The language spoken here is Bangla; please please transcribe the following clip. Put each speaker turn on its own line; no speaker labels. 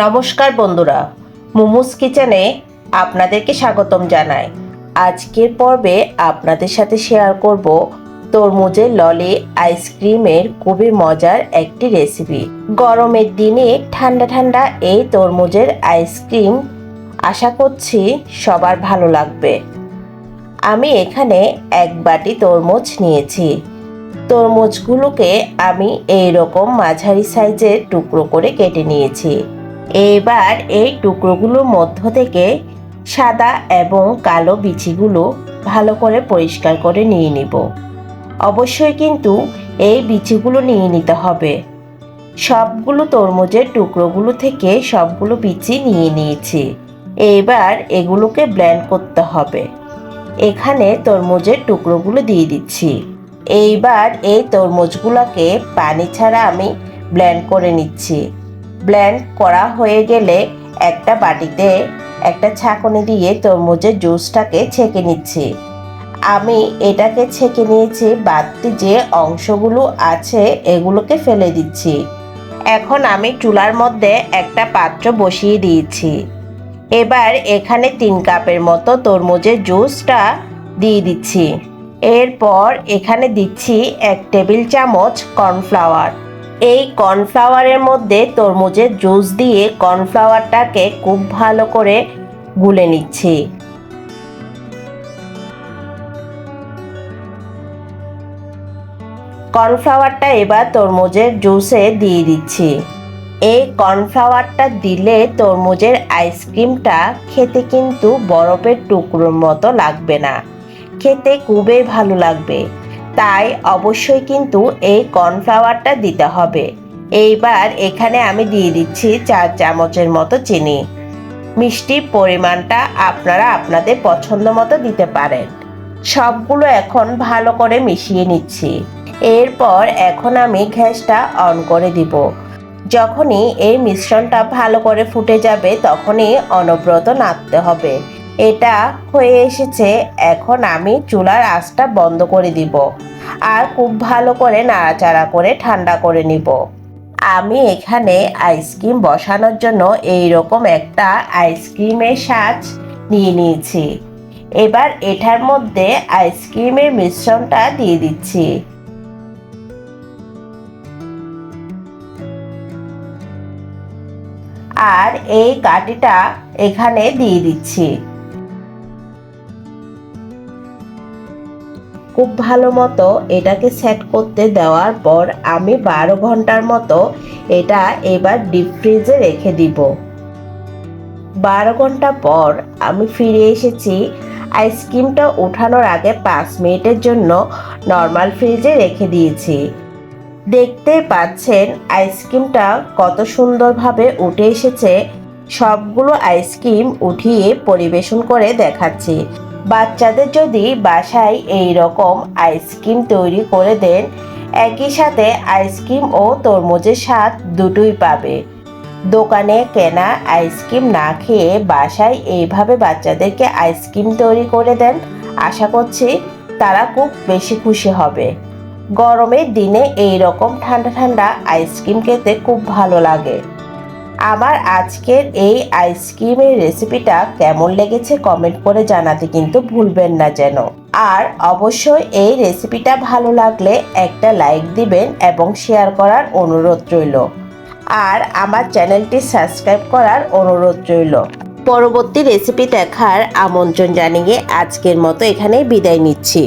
নমস্কার বন্ধুরা, মোমোস কিচেনে আপনাদেরকে স্বাগতম জানাই। আজকের পর্বে আপনাদের সাথে শেয়ার করব তরমুজের ললি আইসক্রিমের খুবই মজার একটি রেসিপি। গরমের দিনে ঠান্ডা ঠান্ডা এই তরমুজের আইসক্রিম আশা করছি সবার ভালো লাগবে। আমি এখানে এক বাটি তরমুজ নিয়েছি। তরমুজগুলোকে আমি এই রকম মাঝারি সাইজের টুকরো করে কেটে নিয়েছি। এবার এই টুকরোগুলোর মধ্য থেকে সাদা এবং কালো বিচিগুলো ভালো করে পরিষ্কার করে নিয়ে নিব। অবশ্যই কিন্তু এই বিচিগুলো নিয়ে নিতে হবে। সবগুলো তরমুজের টুকরোগুলো থেকে সবগুলো বিচি নিয়ে নিয়েছি। এবার এগুলোকে ব্লেন্ড করতে হবে। এখানে তরমুজের টুকরোগুলো দিয়ে দিচ্ছি। এইবার এই তরমুজগুলোকে পানি ছাড়া আমি ব্লেন্ড করে নিচ্ছি। ব্লেন্ড করা হয়ে গেলে একটা বাটিতে একটা ছাঁকনি দিয়ে তরমুজের জুসটাকে ছেঁকে নিচ্ছি। আমি এটাকে ছেঁকে নিয়েছি, বাড়তি যে অংশগুলো আছে এগুলোকে ফেলে দিচ্ছি। এখন আমি চুলার মধ্যে একটা পাত্র বসিয়ে দিয়েছি। এবার এখানে তিন কাপের মতো তরমুজের জুসটা দিয়ে দিচ্ছি। এরপর এখানে দিচ্ছি এক টেবিল চামচ কর্নফ্লাওয়ার। এই কর্নফ্লাওয়ারের মধ্যে তরমুজের জুস দিয়ে কর্নফ্লাওয়ারটাকে খুব ভালো করে গুলে নিচ্ছি। কর্নফ্লাওয়ারটা এবার তরমুজের জুসে দিয়ে দিচ্ছি। এই কর্নফ্লাওয়ারটা দিলে তরমুজের আইসক্রিমটা খেতে কিন্তু বরফের টুকরোর মতো লাগবে না। খেতে খুবই ভালো লাগবে। তাই অবশ্যই কিন্তু এই কর্নফ্লাওয়ারটা দিতে হবে। এইবার এখানে আমি দিয়ে দিচ্ছি চার চামচের মতো চিনি। মিষ্টির পরিমাণটা আপনারা আপনাদের পছন্দ মতো দিতে পারেন। সবগুলো এখন ভালো করে মিশিয়ে নিচ্ছি। এরপর এখন আমি গ্যাসটা অন করে দিব। যখনই এই মিশ্রণটা ভালো করে ফুটে যাবে তখনই অনব্রত নাড়তে হবে। এটা হয়ে এসেছে, এখন আমি চুলার আঁচটা বন্ধ করে দিব আর খুব ভালো করে নাড়াচাড়া করে ঠান্ডা করে নিব। আমি এখানে আইসক্রিম বসানোর জন্য এই রকম একটা আইসক্রিমের সাজ নিয়ে নিয়েছি। এবার এটার মধ্যে আইসক্রিমের মিশ্রণটা দিয়ে দিচ্ছি। আর এই কাঠিটা এখানে দিয়ে দিচ্ছি। খুব ভালো মতো এটাকে সেট করতে দেওয়ার পর আমি বারো ঘণ্টার মতো এটা এবার ডিপ ফ্রিজে রেখে দিব। বারো ঘণ্টা পর আমি ফিরে এসেছি। আইসক্রিমটা ওঠানোর আগে পাঁচ মিনিটের জন্য নর্মাল ফ্রিজে রেখে দিয়েছি। দেখতে পাচ্ছেন আইসক্রিমটা কত সুন্দরভাবে উঠে এসেছে। সবগুলো আইসক্রিম উঠিয়ে পরিবেশন করে দেখাচ্ছি। বাচ্চাদের যদি বাসায় এই রকম আইসক্রিম তৈরি করে দেন, একই সাথে আইসক্রিম ও তরমুজের স্বাদ দুটোই পাবে। দোকানে কেনা আইসক্রিম না খেয়ে বাসায় এইভাবে বাচ্চাদেরকে আইসক্রিম তৈরি করে দেন, আশা করছি তারা খুব বেশি খুশি হবে। গরমের দিনে এই রকম ঠান্ডা ঠান্ডা আইসক্রিম খেতে খুব ভালো লাগে। আমার আজকের এই আইসক্রিমের রেসিপিটা কেমন লেগেছে কমেন্ট করে জানাতে কিন্তু ভুলবেন না যেন। আর অবশ্যই এই রেসিপিটা ভালো লাগলে একটা লাইক দিবেন এবং শেয়ার করার অনুরোধ রইল। আর আমার চ্যানেলটি সাবস্ক্রাইব করার অনুরোধ রইল। পরবর্তী রেসিপি দেখার আমন্ত্রণ জানিয়ে আজকের মতো এখানেই বিদায় নিচ্ছি।